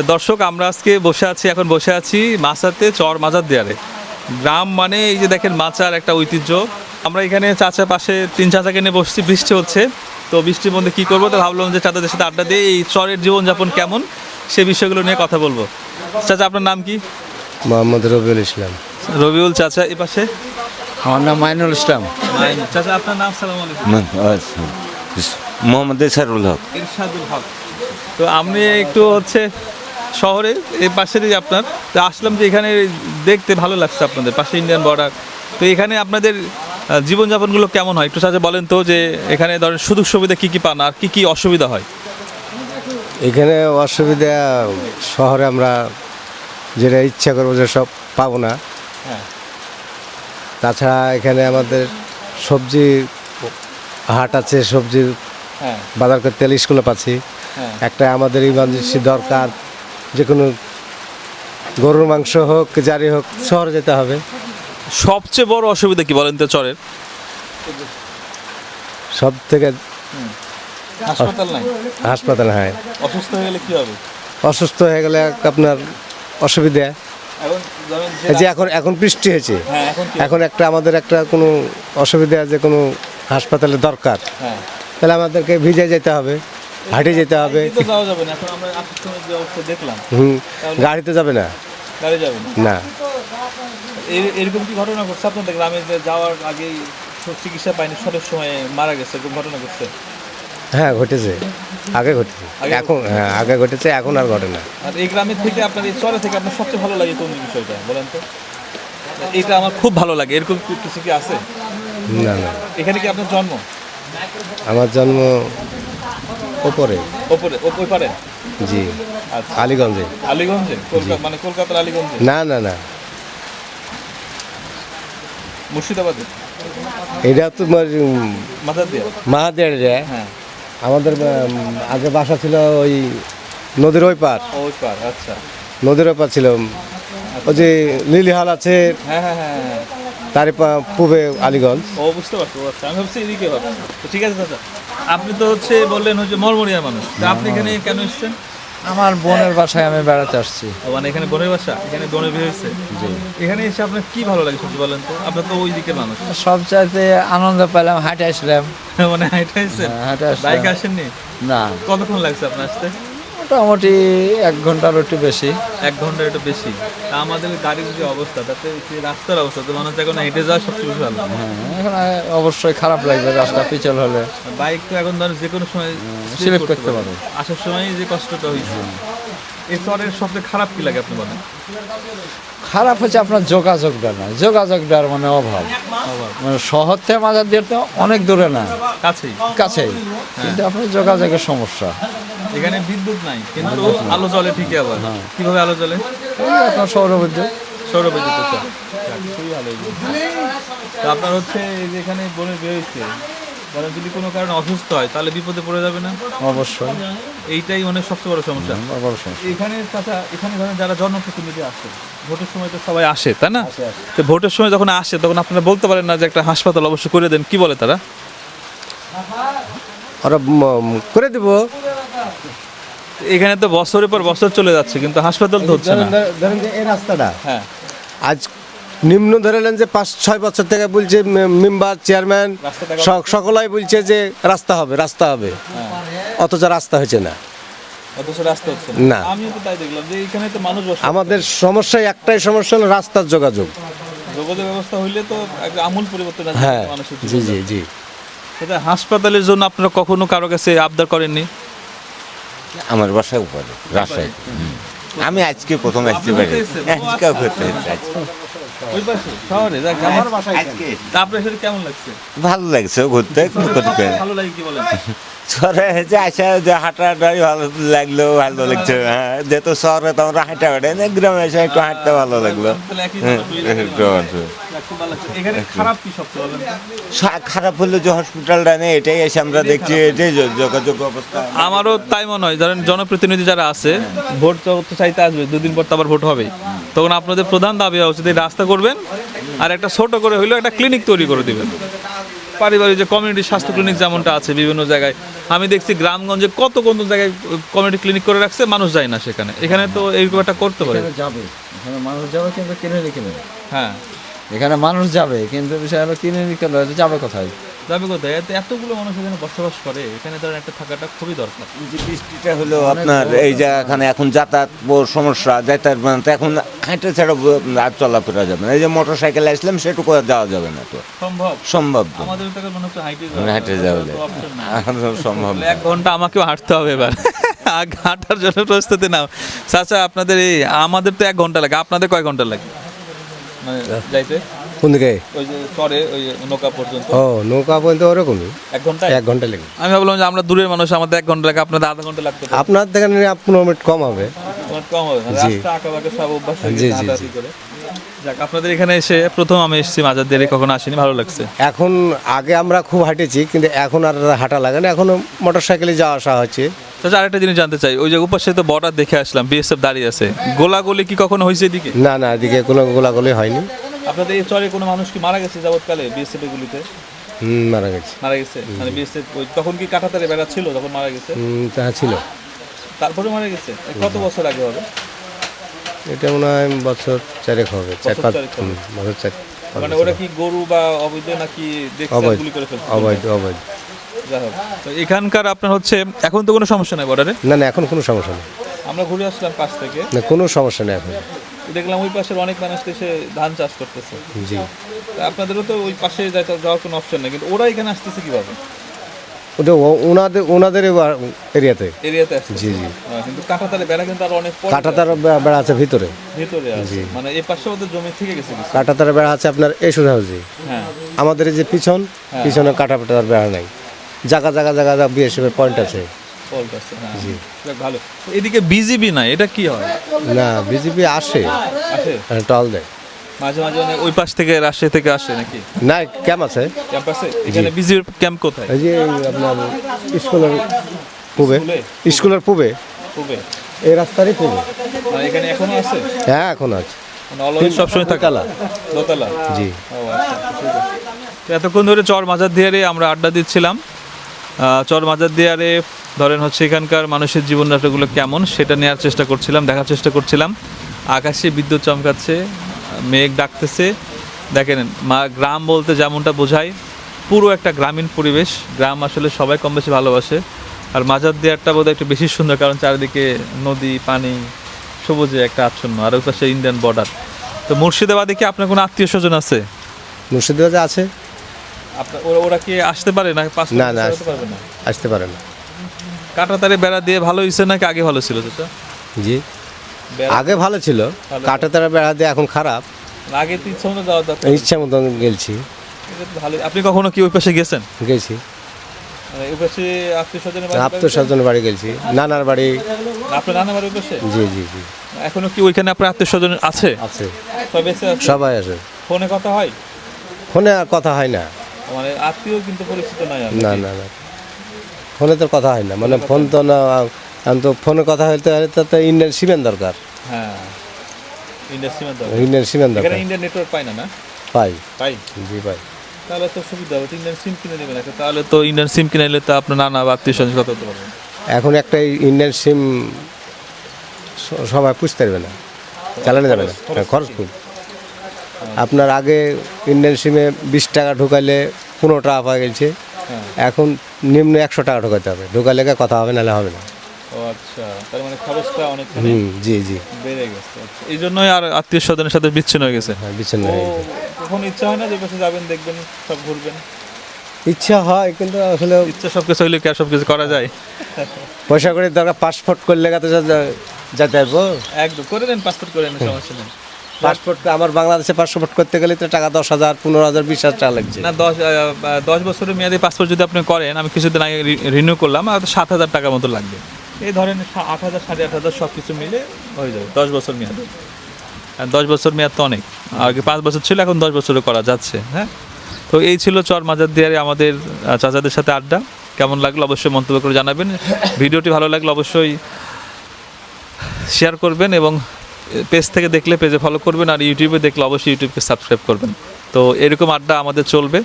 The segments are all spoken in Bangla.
দর্শক আমরা আজকে বসে আছি এখন বসে আছি মাছাতে চর মাজার দেয়ারে গ্রাম মানে এই যে দেখেন মাচার একটা ঐতিহ্য। আমরা এখানে চাচা পাশে তিন চাচাকে নিয়ে বসছি বৃষ্টি হচ্ছে। তো বৃষ্টির মধ্যে কী করব? তো ভাবলাম যে চাচাদের সাথে আড্ডা দিয়ে এই চরের জীবনযাপন কেমন সে বিষয়গুলো নিয়ে কথা বলব। চাচা আপনার নাম কি? মোহাম্মদ রবিউল ইসলাম। রবিউল চাচা এ পাশে? আমার নাম মাইনুল ইসলাম। চাচা আপনার নাম সালাম আলাইকুম। মোহাম্মদ এসারুল হক। ইরশাদুল হক। তো আমি একটু হচ্ছে শহরে এই পাশেরই আপনার। তো আসলাম যে এখানে দেখতে ভালো লাগছে আপনাদের পাশে ইন্ডিয়ান বর্ডার তো এখানে আপনাদের জীবনযাপনগুলো কেমন হয়? একটু সাথে বলেন তো যে এখানে ধরেন সুযোগ সুবিধা কী কী পান আর কী কী অসুবিধা হয়? এখানে অসুবিধা শহরে আমরা যেটা ইচ্ছা করব যে সব পাবো না। হ্যাঁ। তাছাড়া এখানে আমাদের সবজি হাট আছে সবজি হ্যাঁ। বাজার করতে তেল স্কুলে পাচ্ছি। হ্যাঁ। একটা আমাদের ইমার্জেন্সি দরকার যে কোনো গরুর মাংস হোক জারি হোক শহরে যেতে হবে। সবচেয়ে বড় অসুবিধা কি বলেন তো চরের? সব থেকে হাসপাতাল নাই? হাসপাতাল হয়। অসুস্থ হয়ে গেলে কী হবে? অসুস্থ হয়ে গেলে আপনার অসুবিধা। যে এখন এখন বৃষ্টি হয়েছে। হ্যাঁ এখন একটা আমাদের একটা কোনো অসুবিধা যে কোনো হাসপাতালে দরকার। হ্যাঁ। তাহলে আমাদেরকে ভিজে যেতে হবে। হাঁটে যেতে হবে। এই তো যাওয়া যাবে না এখন আমরা আসার সময় যে অবস্থা দেখলাম। হুম গাড়িতে যাবে না? গাড়ি যাবে না। না। এর- এরকম কি ঘটনা ঘটছে আপনাদের গ্রামে যাওয়ার সব চিকিৎসা পায়নি সঠিক সময়ে মারা গেছে এরকম ঘটনা ঘটছে? হ্যাঁ ঘটেছে। আগে ঘটেছে। আগে এখন হ্যাঁ আগে ঘটেছে এখন আর ঘটে না। আর এই গ্রামের থেকে আপনার এই চরে থেকে আপনার সবচেয়ে ভালো লাগে কোন বিষয়টা বলেন তো? এটা আমার খুব ভালো লাগে এরকম কিছু কি আছে? না না। এখানে কি আপনার জন্ম? আমার জন্ম ওপরে? ওপরে ওপরে পারে? জি আচ্ছা। আলীগঞ্জে। আলীগঞ্জে? কলকাতা মানে কলকাতার আলীগঞ্জে? না না না। মুর্শিদাবাদে? এটা দিয়ে মাহাদের হ্যাঁ। আমাদের আগে বাসা ছিল ওই নদীর ওই পার ওই পার আচ্ছা। নদীর ওই পার ছিল। ওই যে লিলিহাল আছে। হ্যাঁ হ্যাঁ হ্যাঁ হ্যাঁ। তার পা- পূবে আলীগঞ্জ। ও বুঝতে পারছ আচ্ছা আমি ভাবছি এদিকে হবে। তো ঠিক আছে চাচা আপনি তো হচ্ছে বললেন হচ্ছে মরমরিয়ার মানুষ। তা আপনি এখানে কেন এসেছেন? আমার বোনের বাসায় আমি বেড়াতে আসছি। ও মানে এখানে বোনের বাসা? এখানে বোনের বিয়ে হয়েছে? এখানে এসে আপনার কি ভালো লাগে সত্যি বলেন তো? আপনার তো ওই দিকের মানুষ। সব চাইতে আনন্দ পেলাম হাঁটে আসলাম। মানে হাইটে আসছেন? হ্যাঁ, হাঁটে আসলাম। বাইক আসেননি? না। কতক্ষণ লাগছে আপনার আসতে? মোটামুটি এক ঘণ্টার একটু বেশি। এক ঘণ্টা একটু বেশি। তা আমাদের গাড়ির যে অবস্থা তাতে যে রাস্তার অবস্থা তো মানুষ এখন হেঁটে যাওয়া সবচেয়ে বেশি ভালো। হ্যাঁ এখন অবশ্যই খারাপ লাগবে রাস্তা পিছল হলে। বাইক তো এখন ধরো যে কোনো সময় সিলেক্ট করতে পারে। আসার সময় যে কষ্টটা হয়েছে। এই চরের সবচেয়ে খারাপ কি লাগে আপনি বলেন? খারাপ হচ্ছে আপনার যোগাযোগটা না যোগাযোগটার মানে অভাব। মানে শহর থেকে মাজার দিয়ে তো অনেক দূরে না। কাছেই। কাছেই। কিন্তু আপনার যোগাযোগের সমস্যা। এখানে বিদ্যুৎ নাই কিন্তু আলো জ্বলে ঠিকই আবার। কীভাবে আলো জ্বলে? আপনার সৌর বিদ্যুৎ সৌর তো আপনার হচ্ছে এই যে এখানে বনে বিয়ে হয়েছে যদি কোনো কারণে অসুস্থ হয় তাহলে বিপদে পড়ে যাবে না? অবশ্যই। এইটাই মানে সবচেয়ে বড় সমস্যা। বড় সমস্যা। এখানে চাচা এখানে ধরেন যারা জনপ্রতিনিধি আসে ভোটের সময় তো সবাই আসে তাই না? তো ভোটের সময় যখন আসে তখন আপনারা বলতে পারেন না যে একটা হাসপাতাল অবশ্যই করে দেন কি বলে তারা? ওরা করে দিব। এখানে তো বছরের পর বছর চলে যাচ্ছে কিন্তু হাসপাতাল তো হচ্ছে না। ধরেন- যে এই রাস্তাটা। হ্যাঁ। আজ নিম্ন ধরেলেন যে পাঁচ ছয় বছর থেকে বলছে মেম্বার চেয়ারম্যান সকলাই বলছে যে রাস্তা হবে রাস্তা হবে। অথচ রাস্তা হয়েছে না। না। আমাদের সমস্যা একটাই সমস্যা হলো রাস্তার যোগাযোগ। যোগাযোগ ব্যবস্থা হইলে তো আমূল পরিবর্তন হ্যাঁ। জি জি জি। হাসপাতালের জন্য আপনারা কখনো কারও কাছে আবদার করেননি? আমার বাসায় উপরে রাজশাহী। আমি আজকে প্রথম আসতে পারি। ঘুরতে এসেছেন? আজকে ঘুরতে এসেছি আজকে। ওই পাশে শহরে যাক, আমার আজকে। তা আপনার সেটা কেমন লাগছে? ভালো লাগছে ঘুরতে করতে শহরে যে আসা যে হাঁটাটাই ভালো লাগল ভালো লাগছে। হ্যাঁ। যেহেতু শহরে তো আমরা হাঁটা হাঁটে না গ্রামে এসে একটু হাঁটতে ভালো লাগল। খারাপ হলো যে হসপিটালটা নেই এটাই এসে আমরা দেখছি এটাই যোগাযোগ অবস্থা আমারও তাই মনে হয়। ধরেন জনপ্রতিনিধি যারা আছে ভোট তো চাইতে আসবে দুদিন পর তো আবার ভোট হবে তখন আপনাদের প্রধান দাবি হওয়া উচিত এই রাস্তা করবেন আর একটা ছোট করে হইলেও একটা ক্লিনিক তৈরি করে দিবেন। পারিবারিক যে কমিউনিটি স্বাস্থ্য ক্লিনিক যেমনটা আছে বিভিন্ন জায়গায়। আমি দেখছি গ্রামগঞ্জে কত কত জায়গায় কমিউনিটি ক্লিনিক করে রাখছে মানুষ যায় না সেখানে। এখানে তো এইরকম একটা করতে পারে। যাবে। মানুষ যাবে কিন্তু কিনে কিনে হ্যাঁ। এখানে মানুষ যাবে কিন্তু বিষয় হলো কিনে নিয়ে যাবে কোথায়? যাবে কোথায়? এত- এতগুলো মানুষ এখানে বসবাস করে এখানে ধরেন একটা থাকাটা খুবই দরকার। এই যে বৃষ্টিটা হলো আপনার এই জায়গাখানে এখন যাতায়াত বড় সমস্যা যাতায়াত মানে তো এখন হাঁটে ছাড়া আর চলাফেরা যাবে না। এই যে মোটর সাইকেলে আসলাম সেটুকু আর যাওয়া যাবে না তো। সম্ভব? সম্ভব আমাদের তো এখন মনে হচ্ছে হাইটে মানে হাঁটে নাই। আর সম্ভব এক ঘণ্টা আমাকেও হাঁটতে হবে এবার। হাঁটার জন্য প্রস্তুতি নাও। চাচা আপনাদের এই আমাদের তো এক ঘণ্টা লাগে আপনাদের কয় ঘণ্টা লাগে? মানে যাইতে? কোন দিকে? ওই যে চরে ওই নৌকা পর্যন্ত। ও নৌকা পর্যন্ত ওরকমই? এক ঘণ্টা এক ঘণ্টা লেগে। আমি ভাবলাম যে আমরা দূরের মানুষ আমাদের এক ঘণ্টা লাগে আপনাদের আধা ঘণ্টা লাগতো আপনার দেখেন পনেরো মিনিট কম হবে। আপনাদের এখানে এসে প্রথম আমি এসেছি মাজার দিয়ে কখনো আসিনি ভালো লাগছে। এখন আগে আমরা খুব হাঁটেছি কিন্তু এখন আর হাঁটা লাগে না এখন মোটর সাইকেলে যাওয়া আসা হচ্ছে। আচ্ছা আরেকটা জিনিস জানতে চাই ওই যে উপাসে তো বর্ডার দেখে আসলাম বিএসএফ দাঁড়িয়ে আছে। গোলাগুলি কি কখনো হয়েছে এদিকে? না না এদিকে কোনো গোলাগুলি হয়নি। আপনাদের এই চরে কোনো মানুষ কি মারা গেছে যাবৎকালে বিএসএফ গুলিতে মারা গেছে। মারা গেছে? মানে বিএসএফ তখন কি কাটাতারে বেড়া ছিল তখন মারা গেছে? তা ছিল। তারপরে মারা গেছে? কত বছর আগে হবে? এটা মনে হয় বছর চারেক হবে চার বছর পাঁচ চারেক বছর চার মানে ওরা কি গরু বা অবৈধ নাকি গুলি করে ফেলছে? অবৈধ অবৈধ। তো এখানকার আপনার হচ্ছে এখন তো কোনো সমস্যা নাই বর্ডারে না না এখন কোনো সমস্যা নেই। আমরা ঘুরে আসলাম পাশ থেকে। না কোনো সমস্যা নেই এখন। দেখলাম ওই পাশের অনেক মানুষ এসে ধান চাষ করতেছে। জি। আপনাদেরও তো ওই পাশে যাওয়ার কোনো অপশন নেই কিন্তু ওরা এখানে আসতেছে কীভাবে? ওটা ওনাদের ওনাদের এরিয়াতে। এরিয়াতে জি জি। কিন্তু কাঁটাতারে বেড়া কিন্তু আর অনেক পরে বেড়া আছে ভিতরে। ভিতরে আছে মানে এই পাশে ওদের জমি থেকে গেছে বেড়া আছে আপনার এই সোজা হাউসে। হ্যাঁ। আমাদের এই যে পিছন পিছনে কাটা তার বেড়া নাই। জায়গা জায়গা জায়গা জায়গা বিএসএফ পয়েন্ট আছে। হ্যাঁ। যাক ভালো। এদিকে বিজিবি নাই এটা কি হয়? না বিজেপি আসে। আসে? হ্যাঁ, টল দেয়। মাঝে মাঝে অনেক ওই পাশ থেকে রাজশাহী থেকে আসে নাকি? না ক্যাম্প আছে। ক্যাম্পাসে এখানে বিজিবির ক্যাম্প কোথায়? এই যে আপনার স্কুলের পূবে। স্কুলের পূবে। পূবে? এই রাস্তারই পূবে। মানে এখানে এখনও আছে? হ্যাঁ এখন আছে। মানে সবসময় থাকে? দোতলা। জি। আচ্ছা আছে। তো এতক্ষণ ধরে চর মাজার দিয়ারে আমরা আড্ডা দিচ্ছিলাম। চর মাজার দিয়ারে ধরেন হচ্ছে এখানকার মানুষের জীবনযাত্রাগুলো কেমন সেটা নেওয়ার চেষ্টা করছিলাম দেখার চেষ্টা করছিলাম। আকাশে বিদ্যুৎ চমকাচ্ছে মেঘ ডাকতেছে। দেখেন মা গ্রাম বলতে যেমনটা বোঝায় পুরো একটা গ্রামীণ পরিবেশ। গ্রাম আসলে সবাই কম বেশি ভালোবাসে। আর মাজার দেয়ারটা বোধহয় একটু বেশি সুন্দর কারণ চারিদিকে নদী পানি সবুজে একটা আচ্ছন্ন আর ওই পাশে ইন্ডিয়ান বর্ডার তো মুর্শিদাবাদে কি আপনার কোনো আত্মীয় স্বজন আছে? মুর্শিদাবাদে আছে। আপনার ওরা কি আসতে পারে না? না, না, আসতে পারবে না? আসতে পারে না। কাটাতারে বেড়া দিয়ে ভালো হয়েছে নাকি আগে ভালো ছিল সেটা? জি। আগে ভালো ছিল। কাটা তারা বেড়া দিয়ে এখন খারাপ। আগে তো ইচ্ছা মতো যাওয়ার দরকার ইচ্ছা মতো গেলছি। এটা তো ভালো আপনি কখনো কি ওই পাশে গেছেন? গেছি। মানে ওই পাশে বাড়ি গেছি। নানার বাড়ি। আপনার নানা বাড়ি ওই পাশে? জি জি জি। এখনও কি ওইখানে আপনার আছে? আছে। সব আছে? সবাই আছে। ফোনে কথা হয়? ফোনে আর কথা হয় না। মানে আত্মীয় কিন্তু পরিচিত নয় না না না। ফোনে তো কথা হয় না। মানে ফোন তো না এখন তো ফোনে কথা হইতে হলে তো তো ইন্ডিয়ান সিমেন্ট দরকার। হ্যাঁ ইন্ডিয়ান সিমেন্ট এখানে দরকার। ইন্ডিয়ান নেটওয়ার্ক পায় না না? পাই। পাই? জি পাই। তাহলে তো সুবিধা হবে ইন্ডিয়ান সিম কিনে নেবেন তাহলে তো ইন্ডিয়ান সিম কিনে নিলে তো আপনার নানা বা আত্মীয় স্বজন কথা হতে পারবেন। এখন একটা ইন্ডিয়ান সিম সবাই পুষতে পারবে না। চালানো যাবে না। খরচ খুব। আপনার আগে ইন্ডিয়ান সিমে বিশ টাকা ঢুকাইলে পনেরো টাকা পাওয়া গেছে। হ্যাঁ। এখন নিম্ন একশো টাকা ঢুকাতে হবে। ঢুকালে কথা হবে নাহলে হবে না। ও আচ্ছা তার মানে খরচটা অনেক জি জি। বেড়ে গেছে। এই জন্যই আর আত্মীয় স্বজনের সাথে বিচ্ছিন্ন হয়ে গেছে। হ্যাঁ বিচ্ছিন্ন হয়ে গেছে। কখন ইচ্ছা হয় না যে পাশে যাবেন দেখবেন সব ঘুরবেন। ইচ্ছা হয় কিন্তু আসলে ইচ্ছা সব কিছু হইলে কি আর সব কিছু করা যায়? পয়সা করে দরকার পাসপোর্ট করলে যেতে একদম করে নেন পাসপোর্ট করে নেন সমস্যা নেই। পাসপোর্ট আমার বাংলাদেশে পাসপোর্ট করতে গেলে তো টাকা দশ হাজার পনেরো হাজার বিশ হাজার টাকা লাগছে। না দশ দশ বছরের মেয়াদি পাসপোর্ট যদি আপনি করেন আমি কিছুদিন আগে রিনিউ করলাম আর সাত হাজার টাকা মতো লাগবে। এই ধরেন আট হাজার, সাড়ে আট হাজার সব কিছু মিলে হয়ে যাবে, দশ বছর মেয়াদ। আর দশ বছর মেয়াদ তো অনেক। আগে পাঁচ বছর ছিল, এখন দশ বছরে করা যাচ্ছে হ্যাঁ? তো এই ছিল চর মাজার দিয়ারে আমাদের চাচাদের সাথে আড্ডা। কেমন লাগল অবশ্যই মন্তব্য করে জানাবেন। ভিডিওটি ভালো লাগলে অবশ্যই শেয়ার করবেন এবং পেজ থেকে দেখলে পেজে ফলো করবেন, আর ইউটিউবে দেখলে অবশ্যই ইউটিউবকে সাবস্ক্রাইব করবেন। তো এরকম আড্ডা আমাদের চলবে।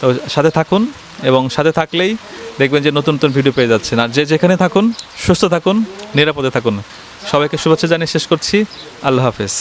তো সাথে থাকুন এবং সাথে থাকলেই দেখবেন যে নতুন নতুন ভিডিও পেয়ে যাচ্ছেন। আর যে যেখানে থাকুন, সুস্থ থাকুন, নিরাপদে থাকুন। সবাইকে শুভেচ্ছা জানিয়ে শেষ করছি। আল্লাহ হাফেজ।